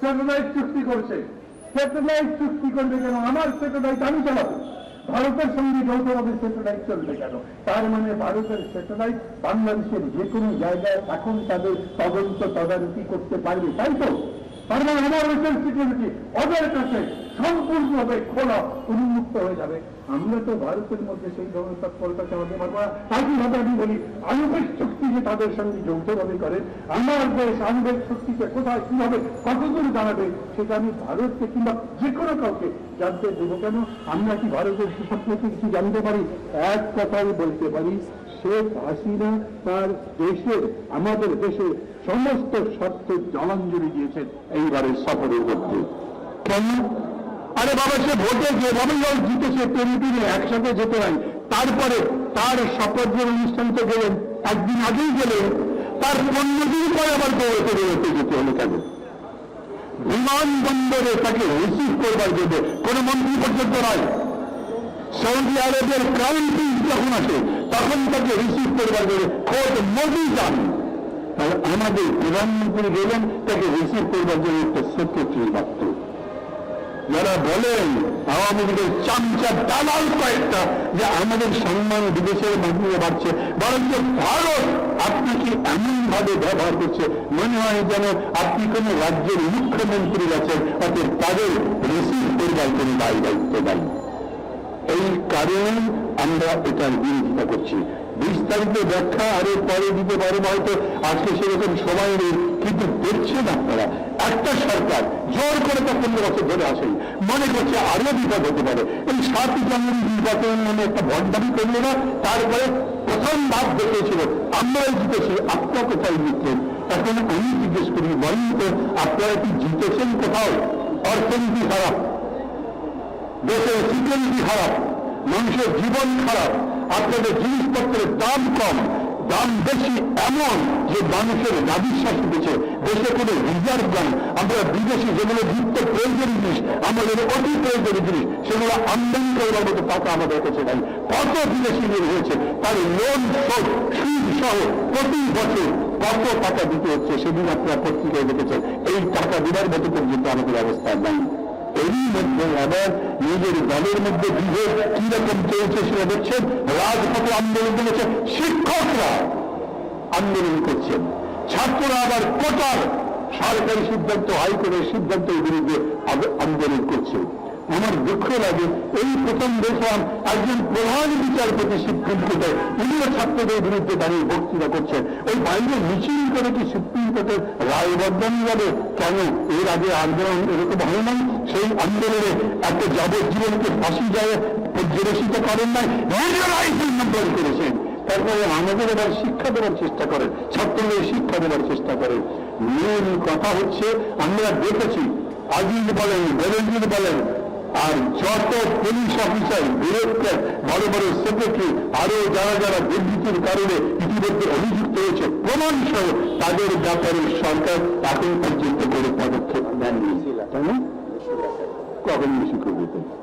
Satellite চুক্তি করছে। Satellite চুক্তি করবে কেন? আমার স্যাটেলাইট আমি চালাবো। ভারতের সঙ্গে যৌথভাবে স্যাটেলাইট চলবে কেন? তার মানে ভারতের স্যাটেলাইট বাংলাদেশের যে কোনো জায়গায় এখন তাদের তদন্ত তদারকি করতে পারবে, তাই তো? মানে আমার দেশের সিকিউরিটি ওদের কাছে সম্পূর্ণভাবে খোলা, উন্মুক্ত হয়ে যাবে। আমরা তো ভারতের মধ্যে সেই ধরনের তৎপরতা চালাতে পারব তাই কীভাবে আমি বলি, আণবিক শক্তি যে তাদের সঙ্গে যৌথভাবে করে, আমার দেশ আণবিক শক্তিকে কোথায়, কীভাবে কতদূর জানাবে সেটা আমি ভারতকে কিংবা যে কোনো কাউকে জানতে দেবো। কেন? আমরা কি ভারতের সম্পর্কে কিছু জানতে পারি? এক কথাই বলতে পারি শেখ হাসিনা তার দেশের আমাদের দেশের সমস্ত স্বার্থের জলাঞ্জলি দিয়েছেন এইবারের সফরের মধ্যে। কেন? আরে বাবা, সে ভোটে যেভাবে দল জিতেছে, টেনে একসাথে যেতে হয়। তারপরে তার শপথ যে অনুষ্ঠানতে গেলেন, একদিন আগেই গেলেন, তার পনেরো পরে আবার দৌড়তে দৌড়তে যেতে হলো কেন? বিমানবন্দরে তাকে রিসিভ করবার জন্য কোন মন্ত্রী পর্যন্ত নয় সৌদি আরবের প্রিন্স যখন আসে, তখন তাকে রিসিভ করবার জন্য খোদ মোদি যান আর আমাদের প্রধানমন্ত্রী গেলেন তাকে রিসিভ করবার জন্য একটা সেক্রেটারি মাত্র যারা বলেন, আওয়ামী লীগের চামচা দালাল কয়েকটা, যে আমাদের সম্মান বিদেশের মাধ্যমে বাড়ছে, বরঞ্চ ভারত আপনাকে এমন ভাবে ব্যবহার করছে, মনে হয় যেন আপনি কোন রাজ্যের মুখ্যমন্ত্রী আছেন অর্থাৎ তাদের রিসিভ করবার কোনো দায়ী দায়িত্ব নাই। এই কারণে আমরা এটার বিরোধিতা করছি। বিস্তারিত ব্যাখ্যা আরও পরে দিতে পারব হয়তো। আজকে সেরকম সময় নেই, কিন্তু দেখছেন আপনারা, একটা সরকার জোর করে তা পনেরো বছর ধরে আসেন। মনে করছে আরও বিপদ হতে পারে। এই সাতই জানুয়ারি নির্বাচন মানে একটা ভণ্ডামি করল না, তারপরে প্রথম ভাব দেখেছিল আমরাই জিতেছি, আপনারা কোথায় জিতলেন এখন আমি জিজ্ঞেস করি, বলেন তো, আপনারা কি জিতেছেন কোথাও? অর্থনীতি খারাপ দেশের সিকিউরিটি খারাপ মানুষের জীবন খারাপ, আপনাদের জিনিসপত্রের দাম কম, দাম বেশি এমন যে মানুষের নাবিশ্বাস উঠেছে। দেশে কোনো রিজার্ভ নাই। আমরা বিদেশি যেগুলো নিত্য প্রয়োজনীয় জিনিস, আমাদের অতি প্রয়োজনীয় জিনিস, সেগুলো আমদানি করবার মতো টাকা আমাদের কাছে নাই। কত বিদেশি ঋণ হয়েছে তার লোন শোধ সুদ সহ প্রতি বছর কত টাকা দিতে হচ্ছে সেদিন আপনারা পত্রিকায় দেখেছেন। এই টাকা দেওয়ার মতো পর্যন্ত আমাদের অবস্থা নাই। এরই মধ্যে আবার নিজের দলের মধ্যে বিভেদ কি রকম চলছে সেটা দেখছেন? রাজপথে আন্দোলন করেছে শিক্ষকরা আন্দোলন করছেন। ছাত্ররা আবার কোটার সরকারি সিদ্ধান্ত, হাইকোর্টের সিদ্ধান্তের বিরুদ্ধে আন্দোলন করছে আমার দুঃখ লাগে, এই প্রথম দেখলাম একজন প্রধান বিচারপতি সুপ্রিম কোর্টে, উনিও ছাত্রদের বিরুদ্ধে দাঁড়িয়ে বক্তৃতা করছেন। ওই বাইরে মিছিল করে কি সুপ্রিম কোর্টের রায় বদলানো যাবে কেন এর আগে আন্দোলন এরকম হয় নাই? সেই আন্দোলনে একটা যাবজ্জীবনকে ফাঁসি যায় পর্যবেসিত করেন নাই, নিজেরাই নম্বর করেছেন। তারপরে আমাদের এবার শিক্ষা দেওয়ার চেষ্টা করেন, ছাত্রদের শিক্ষা দেওয়ার চেষ্টা করেন। মূল কথা হচ্ছে, আমরা দেখেছি, আজিজ বলেন বেরেন্দ্র বলেন, আর যত পুলিশ অফিসার ডিরেক্টর বড় বড় সেক্রেটারি, আরও যারা যারা দুর্নীতির কারণে ইতিমধ্যে অভিযুক্ত হয়েছে প্রমাণ সহ তাদের ব্যাপারে সরকার এখন পর্যন্ত কোনো পদক্ষেপ নেননি। তাই না? কখন বেশি করবে